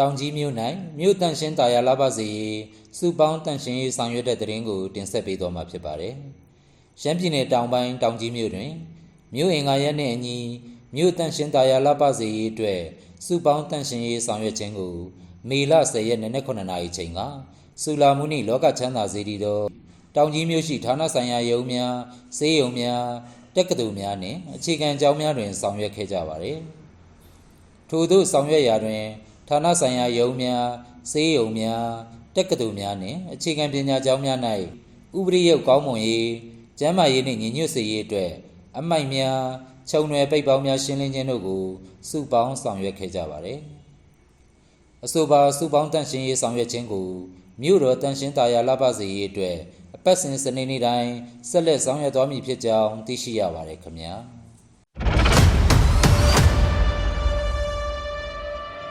တောင်ကြီးမြို့၌မြို့တန့်ရှင်းတာယာလာပါစေရေးစုပေါင်းတန့်ရှင်းရေးဆောင်ရွက်တဲ့တရင်ကိုတင်ဆက်ပေးသွားမှာဖြစ်ပါတယ်။ရှမ်းပြည်နယ်တောင်ပိုင်းတောင်ကြီးမြို့တွင်မြို့အင်္ဂါရက်နှင့်အညီမြို့တန့်ရှင်းတာယာလာပါစေရေးအတွက်စုပေါင်းတန့်ရှင်းရေးဆောင်ရွက်ခြင်းကိုမေလ10ရက်နေ့နက်9:00နာရီချိန်ကဆူလာမုနိလောကချမ်းသာစေတီတော်တောင်ကြီးမြို့ရှိဌာနဆိုင်ရာယုံများစေးယုံများတက္ကသိုလ်များနှင့်အခြေခံကျောင်းများတွင်ဆောင်ရွက်ခဲ့ကြပါသည်။ထို့သောဆောင်ရွက်ရာတွင် ဌာနဆိုင်ရာယုံများစေးယုံများတက္ကသိုလ်များနှင့်အခြေခံပညာကျောင်းများ၌ဥပရိယုတ်ကောင်းမွန်ရေးကျန်းမာရေးနှင့်ညီညွတ်စေရေးအတွက်အမိုက်များခြုံနယ်ပိတ်ပေါင်းများရှင်းလင်းခြင်းတို့ကိုစုပေါင်းဆောင်ရွက်ခဲ့ကြပါသည်အဆိုပါစုပေါင်းတန့်ရှင်းရေးဆောင်ရွက်ခြင်းကိုမြို့တော်တန့်ရှင်းတာယာလပစေရေးအတွက်အပတ်စဉ်စနေနေ့တိုင်းဆက်လက်ဆောင်ရွက်သွားမည်ဖြစ်ကြောင်းသိရှိရပါတယ်ခင်ဗျာ။